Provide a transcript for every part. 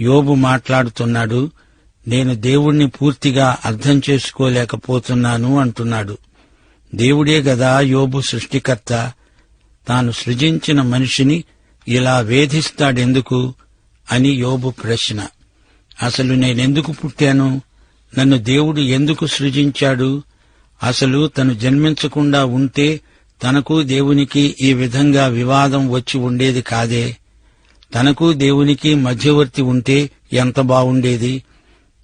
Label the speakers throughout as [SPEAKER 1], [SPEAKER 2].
[SPEAKER 1] యోబు మాట్లాడుతున్నాడు నేను దేవుణ్ణి పూర్తిగా అర్థం చేసుకోలేకపోతున్నాను అంటున్నాడు. దేవుడే గదా యోబు సృష్టికర్త. తాను సృజించిన మనిషిని ఇలా వేధిస్తాడెందుకు అని యోబు ప్రశ్న. అసలు నేనెందుకు పుట్టాను? నన్ను దేవుడు ఎందుకు సృజించాడు? అసలు తను జన్మించకుండా ఉంటే తనకు దేవునికి ఈ విధంగా వివాదం వచ్చి ఉండేది కాదే? తనకు దేవునికి మధ్యవర్తి ఉంటే ఎంత బావుండేది?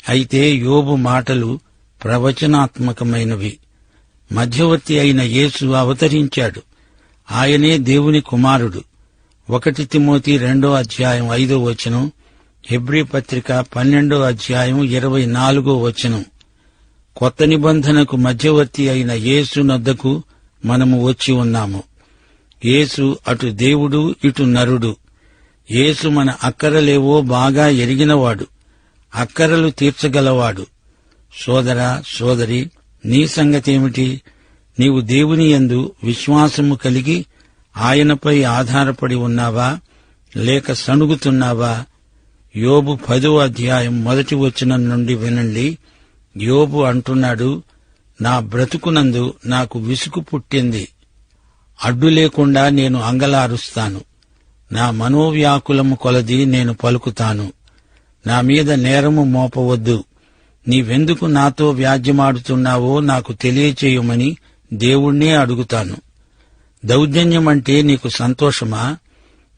[SPEAKER 1] అయితే యోబు మాటలు ప్రవచనాత్మకమైనవి. మధ్యవర్తి అయిన యేసు అవతరించాడు. ఆయనే దేవుని కుమారుడు. ఒకటి తిమోతి రెండో అధ్యాయం ఐదో వచనం హెబ్రీ పత్రిక పన్నెండో అధ్యాయం ఇరవై నాలుగో వచనం. కొత్త నిబంధనకు మధ్యవర్తి అయిన యేసు నద్దకు మనము వచ్చి ఉన్నాము. యేసు అటు దేవుడు ఇటు నరుడు. యేసు మన అక్కరలేవో బాగా ఎరిగినవాడు అక్కరలు తీర్చగలవాడు. సోదర సోదరి నీ సంగతేమిటి? నీవు దేవుని యందు విశ్వాసము కలిగి ఆయనపై ఆధారపడి ఉన్నావా? లేక సణుగుతున్నావా? యోబు పదో అధ్యాయం మొదటి వచనం నుండి వినండి. యోబు అంటున్నాడు నా బ్రతుకునందు నాకు విసుగు పుట్టింది. అడ్డు లేకుండా నేను అంగలారుస్తాను. నా మనోవ్యాకులము కొలది నేను పలుకుతాను. నా మీద నేరము మోపవద్దు. నీవెందుకు నాతో వ్యాజ్యమాడుతున్నావో నాకు తెలియచేయమని దేవుణ్ణే అడుగుతాను. దౌర్జన్యమంటే నీకు సంతోషమా?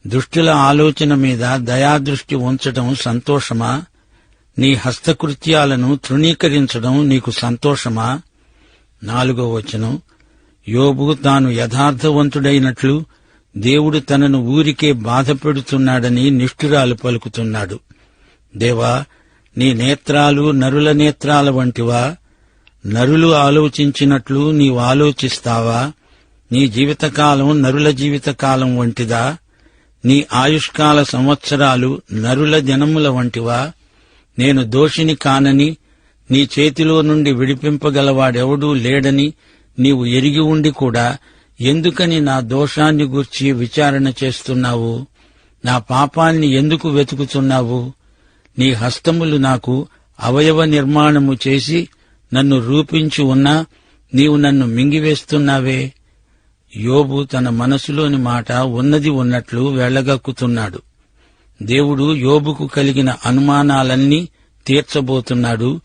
[SPEAKER 1] దుష్టుల ఆలోచన మీద దయాదృష్టి ఉంచటం సంతోషమా? నీ హస్తకృత్యాలను తృణీకరించడం నీకు సంతోషమా? నాలుగో వచనం. యోబు తాను యథార్థవంతుడైనట్లు దేవుడు తనను ఊరికే బాధపెడుతున్నాడని నిష్ఠురాలు పలుకుతున్నాడు. దేవా నీ నేత్రాలు నరుల నేత్రాల వంటివా? నరులు ఆలోచించినట్లు నీవు ఆలోచిస్తావా? నీ జీవితకాలం నరుల జీవితకాలం వంటిదా? నీ ఆయుష్కాల సంవత్సరాలు నరుల జనముల వంటివా? నేను దోషిని కానని నీ చేతిలో నుండి విడిపింపగలవాడెవడూ లేడని నీవు ఎరిగి ఉండి కూడా ఎందుకని నా దోషాన్ని గూర్చి విచారణ చేస్తున్నావు? నా పాపాన్ని ఎందుకు వెతుకుతున్నావు? నీ హస్తములు నాకు అవయవ నిర్మాణము చేసి నన్ను రూపించి ఉన్నా నీవు నన్ను మింగివేస్తున్నావే. యోబు తన మనసులోని మాట ఉన్నది ఉన్నట్లు వెళ్ళగక్కుతున్నాడు దేవుడు యోబుకు కలిగిన అనుమానాలన్నీ తీర్చబోతున్నాడు.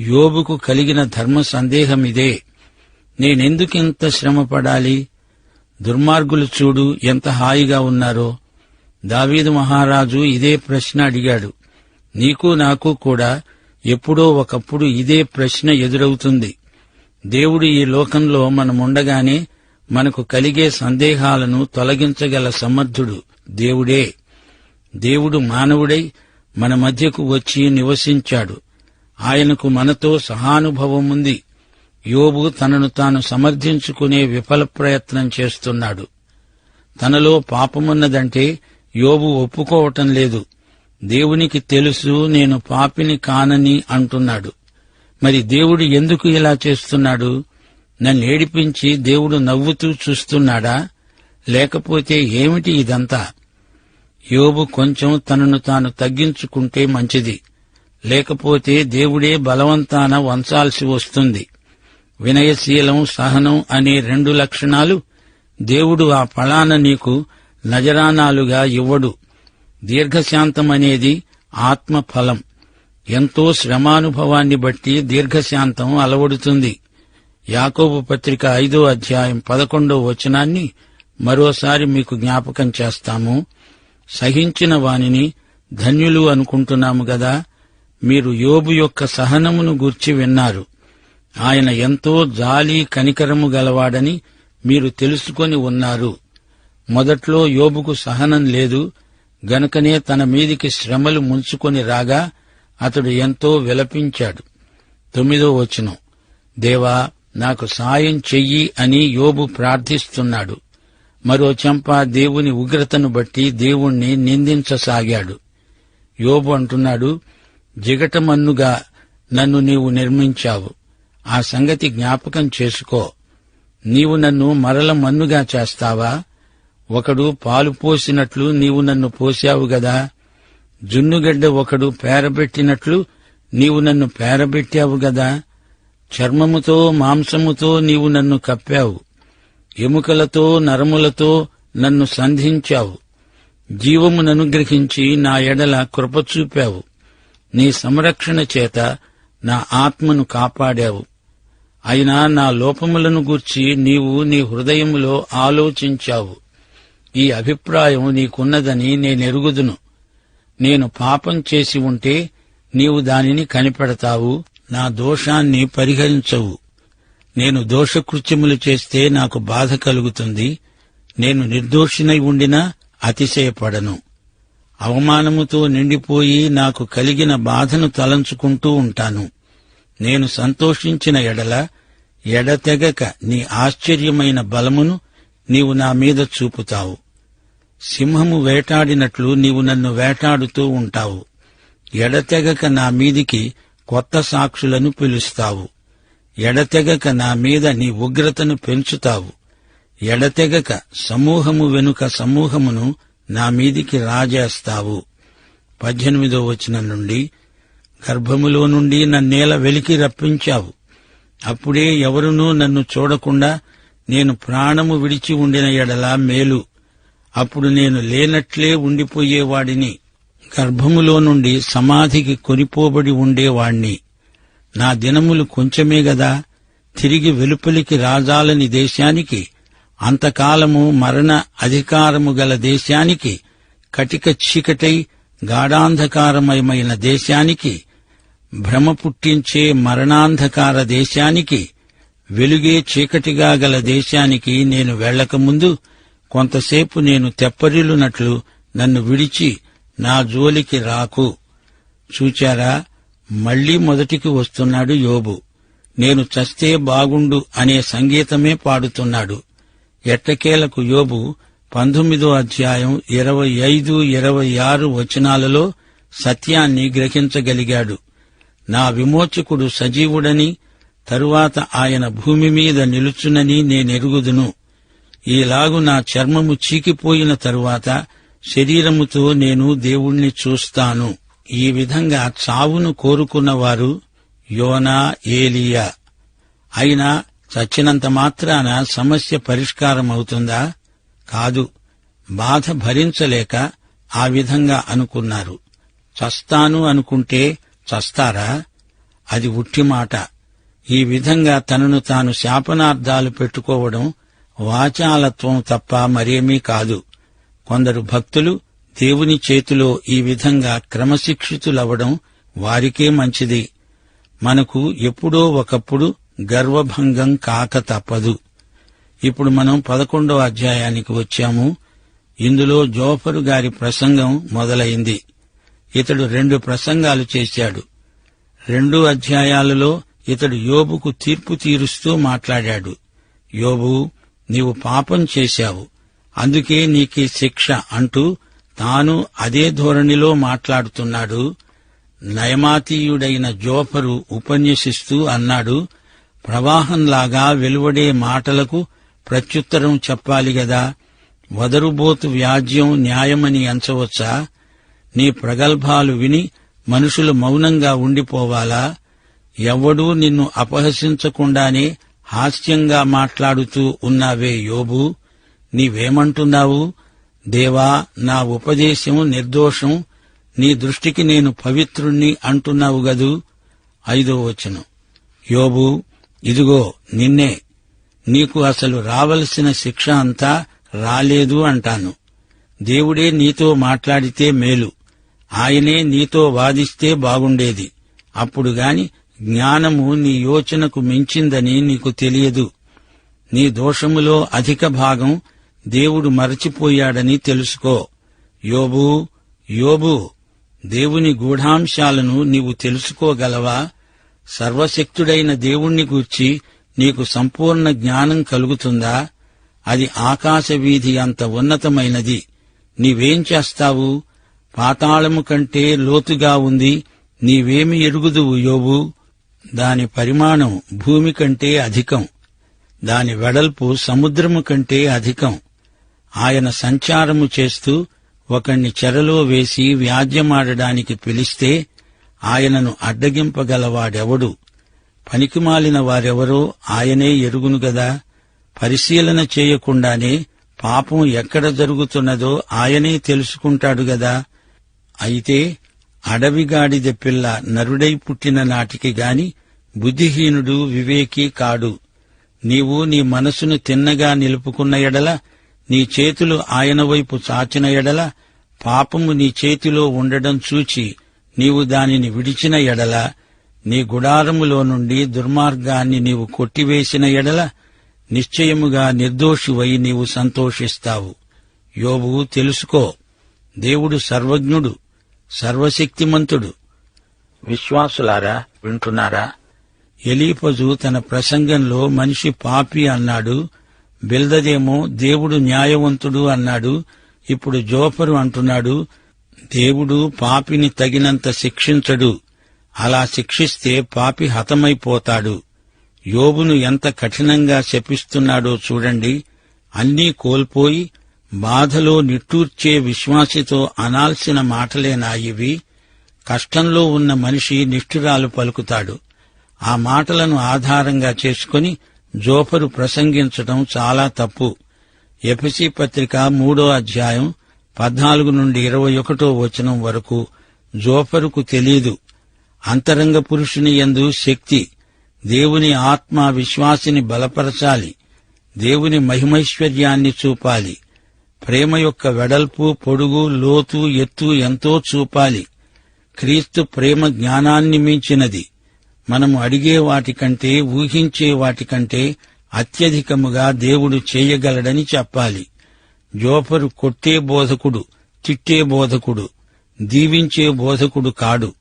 [SPEAKER 1] యోబుకు కలిగిన ధర్మ సందేహమిదే. నేనెందుకింత శ్రమపడాలి? దుర్మార్గులు చూడు ఎంత హాయిగా ఉన్నారో. దావీదు మహారాజు ఇదే ప్రశ్న అడిగాడు. నీకు నాకు కూడా ఎప్పుడో ఒకప్పుడు ఇదే ప్రశ్న ఎదురవుతుంది. దేవుడు ఈ లోకంలో మనముండగానే మనకు కలిగే సందేహాలను తొలగించగల సమర్థుడు దేవుడే. దేవుడు మానవుడై మన మధ్యకు వచ్చి నివసించాడు. ఆయనకు మనతో సహానుభవముంది యోబు తనను తాను సమర్థించుకునే విఫల ప్రయత్నం చేస్తున్నాడు. తనలో పాపమున్నదంటే యోబు ఒప్పుకోవటం లేదు. దేవునికి తెలుసు నేను పాపిని కానని అంటున్నాడు. మరి దేవుడు ఎందుకు ఇలా చేస్తున్నాడు? నన్ను ఏడిపించి దేవుడు నవ్వుతూ చూస్తున్నాడా? లేకపోతే ఏమిటి ఇదంతా? యోబు కొంచెం తనను తాను తగ్గించుకుంటే మంచిది. లేకపోతే దేవుడే బలవంతాన వంచాల్సి వస్తుంది. వినయశీలం సహనం అనే రెండు లక్షణాలు దేవుడు ఆ ఫలాన నీకు నజరానాలుగా ఇవ్వడు. దీర్ఘశాంతం అనేది ఆత్మఫలం. ఎంతో శ్రమానుభవాన్ని బట్టి దీర్ఘశాంతం అలవడుతుంది. యాకోబు పత్రిక ఐదో అధ్యాయం పదకొండో వచనాన్ని మరోసారి మీకు జ్ఞాపకం చేస్తాము. సహించిన వానిని ధన్యులు అనుకుంటున్నాము గదా మీరు యోబు యొక్క సహనమును గూర్చి విన్నారు. ఆయన ఎంతో జాలి కనికరము గలవాడని మీరు తెలుసుకొని ఉన్నారు. మొదట్లో యోబుకు సహనం లేదు. గనుకనే తన మీదికి శ్రమలు ముంచుకొని రాగా అతడు ఎంతో విలపించాడు. తొమ్మిదో వచనం. దేవా నాకు సాయం చెయ్యి అని యోబు ప్రార్థిస్తున్నాడు. మరో చెంప దేవుని ఉగ్రతను బట్టి దేవుణ్ణి నిందించసాగాడు. యోబు అంటున్నాడు జిగటమన్నుగా నన్ను నీవు నిర్మించావు. ఆ సంగతి జ్ఞాపకం చేసుకో. నీవు నన్ను మరల మన్నుగా చేస్తావా? ఒకడు పాలు పోసినట్లు నీవు నన్ను పోశావు గదా. జున్నుగడ్డ ఒకడు పేరబెట్టినట్లు నీవు నన్ను పేరబెట్టావు గదా. చర్మముతో మాంసముతో నీవు నన్ను కప్పావు. ఎముకలతో నరములతో నన్ను సంధించావు. జీవముననుగ్రహించి నా ఎడల కృప చూపావు. నీ సంరక్షణ చేత నా ఆత్మను కాపాడావు. అయినా నా లోపములను గూర్చి నీవు నీ హృదయములో ఆలోచించావు. ఈ అభిప్రాయం నీకున్నదని నేనెరుగుదును. నేను పాపం చేసి ఉంటే నీవు దానిని కనిపెడతావు నా దోషాన్ని పరిహరించవు. నేను దోషకృత్యములు చేస్తే నాకు బాధ కలుగుతుంది. నేను నిర్దోషినై ఉండినా అతిశయపడను. అవమానముతో నిండిపోయి నాకు కలిగిన బాధను తలంచుకుంటూ ఉంటాను. నేను సంతోషించిన ఎడల ఎడతెగక నీ ఆశ్చర్యమైన బలమును నీవు నా మీద చూపుతావు. సింహము వేటాడినట్లు నీవు నన్ను వేటాడుతూ ఉంటావు. ఎడతెగక నా మీదికి కొత్త సాక్షులను పిలుస్తావు. ఎడతెగక నా మీద నీ ఉగ్రతను పెంచుతావు. ఎడతెగక సమూహము వెనుక సమూహమును నా మీదికి రాజేస్తావు. పద్దెనిమిదో వచనం నుండి గర్భములో నుండి నన్నేల వెలికి రప్పించావు. అప్పుడే ఎవరునూ నన్ను చూడకుండా నేను ప్రాణము విడిచి ఉండిన ఎడల మేలు. అప్పుడు నేను లేనట్లే ఉండిపోయేవాడిని. గర్భములో నుండి సమాధికి కొనిపోబడి ఉండేవాణ్ణి. నా దినములు కొంచెమే గదా. తిరిగి వెలుపలికి రాజాలని దేశానికి అంతకాలము మరణ అధికారము గల దేశానికి కటిక చీకటై గాఢాంధకారమయమైన దేశానికి భ్రమ పుట్టించే మరణాంధకార దేశానికి వెలుగే చీకటిగా గల దేశానికి నేను వెళ్ళకముందు కొంతసేపు నేను తెప్పరిల్లునట్లు నన్ను విడిచి నా జోలికి రాకు. చూచారా? మళ్ళీ మొదటికి వస్తున్నాడు యోబు. నేను చస్తే బాగుండు అనే సంగీతమే పాడుతున్నాడు. ఎట్టకేలకు యోబు పంతొమ్మిదో అధ్యాయం ఇరవై ఐదు ఇరవై ఆరు వచనాలలో సత్యాన్ని గ్రహించగలిగాడు. నా విమోచకుడు సజీవుడని తరువాత ఆయన భూమి మీద నిలుచునని నేనెరుగుదును. ఈలాగు నా చర్మము చీకిపోయిన తరువాత శరీరముతో నేను దేవుణ్ణి చూస్తాను. ఈ విధంగా చావును కోరుకున్నవారు యోనా ఏలియా. అయినా చచ్చినంత మాత్రాన సమస్య పరిష్కారం అవుతుందా కాదు. బాధ భరించలేక ఆ విధంగా అనుకున్నారు. చస్తాను అనుకుంటే చస్తారా? అది ఉట్టి మాట. ఈ విధంగా తనను తాను శాపనార్థాలు పెట్టుకోవడం వాచాలత్వం తప్ప మరేమీ కాదు. కొందరు భక్తులు దేవుని చేతిలో ఈ విధంగా క్రమశిక్షితులవడం వారికే మంచిది. మనకు ఎప్పుడో ఒకప్పుడు గర్వభంగం కాక తప్పదు. ఇప్పుడు మనం పదకొండో అధ్యాయానికి వచ్చాము. ఇందులో జోఫరు గారి ప్రసంగం మొదలైంది. ఇతడు రెండు ప్రసంగాలు చేశాడు. రెండు అధ్యాయాలలో ఇతడు యోబుకు తీర్పు తీరుస్తూ మాట్లాడాడు. యోబు నీవు పాపం చేశావు. అందుకే నీకీ శిక్ష అంటూ తాను అదే ధోరణిలో మాట్లాడుతున్నాడు. నయమాతీయుడైన జోఫరు ఉపన్యసిస్తూ అన్నాడు ప్రవాహంలాగా వెలువడే మాటలకు ప్రత్యుత్తరం చెప్పాలి గదా. వదరుబోతు వ్యాజ్యం న్యాయమని ఎంచవచ్చా? నీ ప్రగల్భాలు విని మనుషులు మౌనంగా ఉండిపోవాలా? ఎవ్వడూ నిన్ను అపహసించకుండానే హాస్యంగా మాట్లాడుతూ ఉన్నావే యోబు? నీవేమంటున్నావు? దేవా నా ఉపదేశం నిర్దోషం. నీ దృష్టికి నేను పవిత్రుణ్ణి అంటున్నావు గదు. ఐదో వచనం. యోబు ఇదిగో నిన్నే. నీకు అసలు రావలసిన శిక్ష అంతా రాలేదు అంటాను. దేవుడే నీతో మాట్లాడితే మేలు. ఆయనే నీతో వాదిస్తే బాగుండేది. అప్పుడుగాని జ్ఞానము నీ యోచనకు మించిందని నీకు తెలియదు. నీ దోషములో అధిక భాగం దేవుడు మరచిపోయాడని తెలుసుకో. యోబు యోబు దేవుని గూఢాంశాలను నీవు తెలుసుకోగలవా? సర్వశక్తుడైన దేవుణ్ణి గూర్చి నీకు సంపూర్ణ జ్ఞానం కలుగుతుందా? అది ఆకాశ వీధి అంత ఉన్నతమైనది. నీవేం చేస్తావు? పాతాళము కంటే లోతుగా ఉంది నీవేమి ఎరుగుదువు యోబు? దాని పరిమాణం భూమి కంటే అధికం దాని వెడల్పు సముద్రము కంటే అధికం. ఆయన సంచారము చేస్తూ ఒకణ్ణి చెరలో వేసి వ్యాజ్యమాడడానికి పిలిస్తే ఆయనను అడ్డగింపగలవాడెవడు? పనికిమాలిన వారెవరో ఆయనే ఎరుగును గదా? పరిశీలన చేయకుండానే పాపం ఎక్కడ జరుగుతున్నదో ఆయనే తెలుసుకుంటాడు గదా? అయితే అడవిగాడిద పిల్ల నరుడై పుట్టిన నాటికి గాని బుద్ధిహీనుడు వివేకి కాడు. నీవు నీ మనసును తిన్నగా నిలుపుకున్న ఎడల నీ చేతులు ఆయన వైపు చాచిన ఎడల పాపము నీ చేతిలో ఉండడం చూచి నీవు దానిని విడిచిన ఎడల నీ గుడారములో నుండి దుర్మార్గాన్ని నీవు కొట్టివేసిన ఎడల నిశ్చయముగా నిర్దోషివై నీవు సంతోషిస్తావు. యోబు తెలుసుకో. దేవుడు సర్వజ్ఞుడు. సర్వశక్తిమంతుడు. విశ్వాసులారా వింటున్నారా? ఎలీపజు తన ప్రసంగంలో మనిషి పాపి అన్నాడు బిల్దదేమో దేవుడు న్యాయవంతుడు అన్నాడు ఇప్పుడు జోఫరు అంటున్నాడు దేవుడు పాపిని తగినంత శిక్షించడు అలా శిక్షిస్తే పాపి హతమైపోతాడు. యోబును ఎంత కఠినంగా శపిస్తున్నాడో చూడండి అన్నీ కోల్పోయి బాధలో నిట్టూర్చే విశ్వాసితో అనాల్సిన మాటలేనా ఇవి కష్టంలో ఉన్న మనిషి నిష్ఠురాలు పలుకుతాడు. ఆ మాటలను ఆధారంగా చేసుకుని జోఫరు ప్రసంగించటం చాలా తప్పు. ఎపిసి పత్రిక మూడో అధ్యాయం పద్నాలుగు నుండి ఇరవై ఒకటో వచనం వరకు జోఫరుకు తెలీదు. అంతరంగ పురుషుని యందు శక్తి దేవుని ఆత్మ విశ్వాసిని బలపరచాలి దేవుని మహిమైశ్వర్యాన్ని చూపాలి ప్రేమ యొక్క వెడల్పు పొడుగు లోతు ఎత్తు ఎంతో చూపాలి. క్రీస్తు ప్రేమ జ్ఞానాన్ని మించినది. మనము అడిగే వాటికంటే ఊహించే వాటికంటే అత్యధికముగా దేవుడు చేయగలడని చెప్పాలి. జోఫరు కొట్టే బోధకుడు తిట్టే బోధకుడు దీవించే బోధకుడు కాడు.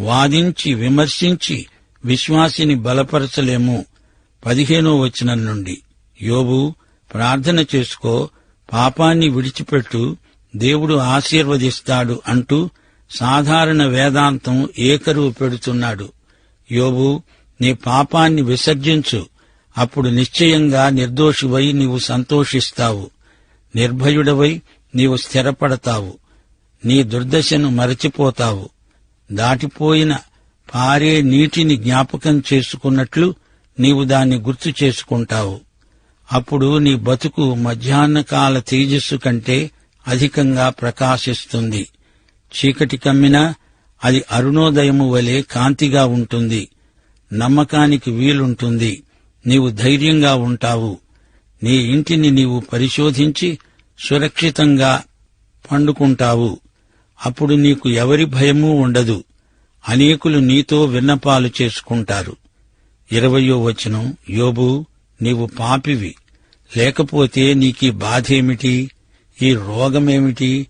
[SPEAKER 1] వాదించి విమర్శించి విశ్వాసిని బలపరచలేము. పదిహేనో వచనం నుండి. యోబు ప్రార్థన చేసుకో పాపాన్ని విడిచిపెట్టు దేవుడు ఆశీర్వదిస్తాడు అంటూ సాధారణ వేదాంతం ఏకరువు పెడుతున్నాడు. యోబు నీ పాపాన్ని విసర్జించు అప్పుడు నిశ్చయంగా నిర్దోషివై నీవు సంతోషిస్తావు. నిర్భయుడవై నీవు స్థిరపడతావు. నీ దుర్దశను మరచిపోతావు. దాటిపోయిన పారే నీటిని జ్ఞాపకం చేసుకున్నట్లు నీవు దాన్ని గుర్తు చేసుకుంటావు. అప్పుడు నీ బతుకు మధ్యాహ్నకాల తేజస్సు కంటే అధికంగా ప్రకాశిస్తుంది. చీకటి కమ్మినా అది అరుణోదయము వలె కాంతిగా ఉంటుంది. నమ్మకానికి వీలుంటుంది. నీవు ధైర్యంగా ఉంటావు. నీ ఇంటిని నీవు పరిశోధించి సురక్షితంగా పండుకుంటావు. అప్పుడు నీకు ఎవరి భయమూ ఉండదు. అనేకులు నీతో విన్నపాలు చేసుకుంటారు. ఇరవయో వచనం యోబు నీవు పాపివి. లేకపోతే నీకీ బాధేమిటి? ఈ రోగమేమిటి?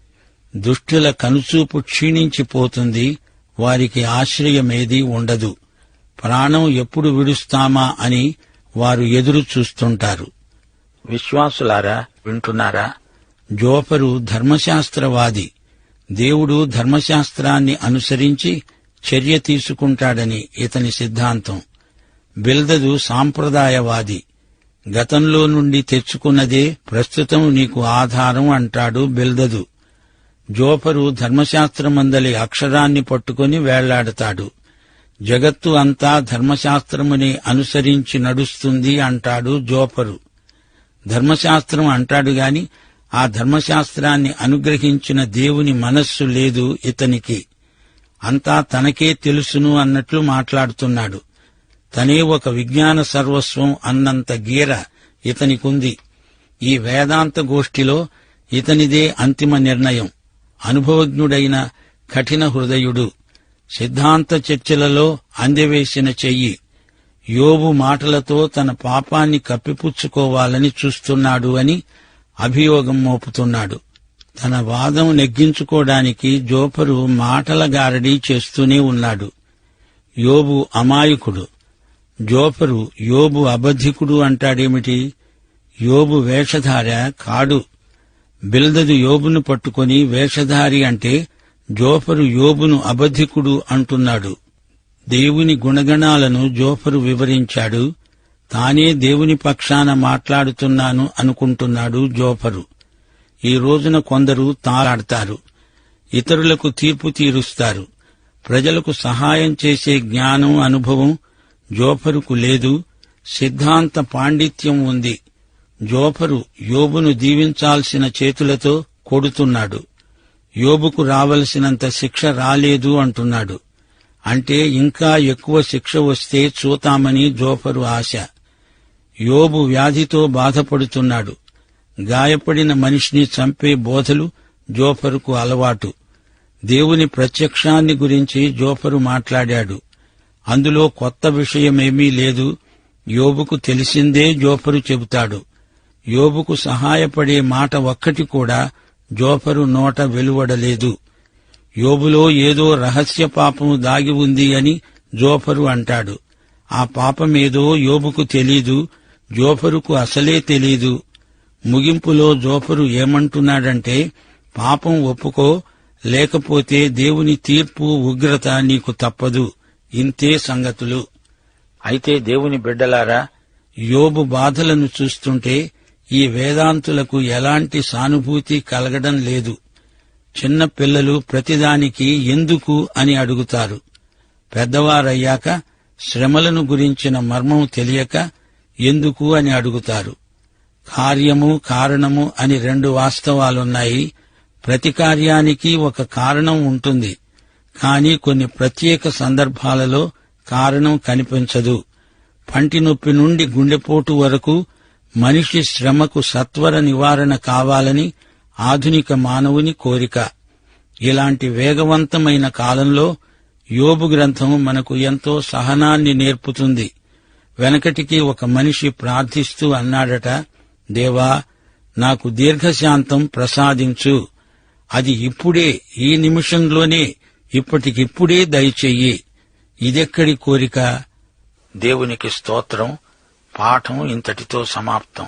[SPEAKER 1] దుష్టుల కనుచూపు క్షీణించిపోతుంది. వారికి ఆశ్రయమేది ఉండదు. ప్రాణం ఎప్పుడు విడుస్తామా అని వారు ఎదురు చూస్తుంటారు. విశ్వాసులారా వింటున్నారా? జోపరు ధర్మశాస్త్రవాది. దేవుడు ధర్మశాస్త్రాన్ని అనుసరించి చర్య తీసుకుంటాడని ఇతని సిద్ధాంతం. బిల్దదు సాంప్రదాయవాది. గతంలో నుండి తెచ్చుకున్నదే ప్రస్తుతం నీకు ఆధారం అంటాడు బెల్దదు. జోపరు ధర్మశాస్త్రమందలి అక్షరాన్ని పట్టుకుని వేళ్ళాడతాడు. జగత్తు అంతా ధర్మశాస్త్రముని అనుసరించి నడుస్తుంది అంటాడు జోపరు ధర్మశాస్త్రం అంటాడు గాని ఆ ధర్మశాస్త్రాన్ని అనుగ్రహించిన దేవుని మనస్సు లేదు ఇతనికి. అంతా తనకే తెలుసును అన్నట్లు మాట్లాడుతున్నాడు. తనే ఒక విజ్ఞాన సర్వస్వం అన్నంత గీర ఇతనికుంది ఈ వేదాంత గోష్ఠిలో ఇతనిదే అంతిమ నిర్ణయం. అనుభవజ్ఞుడైన కఠిన హృదయుడు. సిద్ధాంత చర్చలలో అందెవేసిన చెయ్యి. యోబు మాటలతో తన పాపాన్ని కప్పిపుచ్చుకోవాలని చూస్తున్నాడు అని అభియోగం మోపుతున్నాడు. తన వాదం నెగ్గించుకోవడానికి జోపరు మాటల గారడీ చేస్తూనే ఉన్నాడు. యోబు అమాయకుడు. జోపరు యోబు అబద్ధికుడు అంటాడేమిటి? యోబు వేషధార కాడు. బిల్దదు యోబును పట్టుకొని వేషధారి అంటే జోఫరు యోబును అబద్ధికుడు అంటున్నాడు. దేవుని గుణగణాలను జోఫరు వివరించాడు. తానే దేవుని పక్షాన మాట్లాడుతున్నాను అనుకుంటున్నాడు జోఫరు ఈ రోజున కొందరు తారాడతారు ఇతరులకు తీర్పు తీరుస్తారు. ప్రజలకు సహాయం చేసే జ్ఞానం అనుభవం జోఫరుకు లేదు. సిద్ధాంత పాండిత్యం ఉంది. జోఫరు యోబును దీవించాల్సిన చేతులతో కొడుతున్నాడు. యోబుకు రావలసినంత శిక్ష రాలేదు అంటున్నాడు. అంటే ఇంకా ఎక్కువ శిక్ష వస్తే చూతామని జోఫరు ఆశ. యోబు వ్యాధితో బాధపడుతున్నాడు. గాయపడిన మనిషిని చంపే బోధలు జోఫరుకు అలవాటు. దేవుని ప్రత్యక్షాన్ని గురించి జోఫరు మాట్లాడాడు. అందులో కొత్త విషయమేమీ లేదు. యోబుకు తెలిసిందే జోఫరు చెబుతాడు. యోబుకు సహాయపడే మాట ఒక్కటి కూడా జోఫరు నోట వెలువడలేదు. యోబులో ఏదో రహస్య పాపం దాగి ఉంది అని జోఫరు అంటాడు. ఆ పాపమేదో యోబుకు తెలీదు జోఫరుకు అసలే తెలీదు. ముగింపులో జోఫరు ఏమంటున్నాడంటే పాపం ఒప్పుకో లేకపోతే దేవుని తీర్పు ఉగ్రత నీకు తప్పదు. ఇంతే సంగతులు. అయితే దేవుని బిడ్డలారా యోబు బాధలను చూస్తుంటే ఈ వేదాంతులకు ఎలాంటి సానుభూతి కలగడం లేదు. చిన్న పిల్లలు ప్రతిదానికి ఎందుకు అని అడుగుతారు. పెద్దవారయ్యాక శ్రమలను గురించిన మర్మం తెలియక ఎందుకు అని అడుగుతారు. కార్యము కారణము అని రెండు వాస్తవాలున్నాయి. ప్రతి కార్యానికి ఒక కారణం ఉంటుంది. కానీ కొన్ని ప్రత్యేక సందర్భాలలో కారణం కనిపించదు. పంటి నొప్పి నుండి గుండెపోటు వరకు మనిషి శ్రమకు సత్వర నివారణ కావాలని ఆధునిక మానవుని కోరిక. ఇలాంటి వేగవంతమైన కాలంలో యోబు గ్రంథం మనకు ఎంతో సహనాన్ని నేర్పుతుంది. వెనకటికి ఒక మనిషి ప్రార్థిస్తూ అన్నాడట దేవా నాకు దీర్ఘశాంతం ప్రసాదించు. అది ఇప్పుడే ఈ నిమిషంలోనే ఇప్పటికిప్పుడే దయచెయ్యి ఇదెక్కడి కోరిక? దేవునికి స్తోత్రం. పాఠం ఇంతటితో సమాప్తం.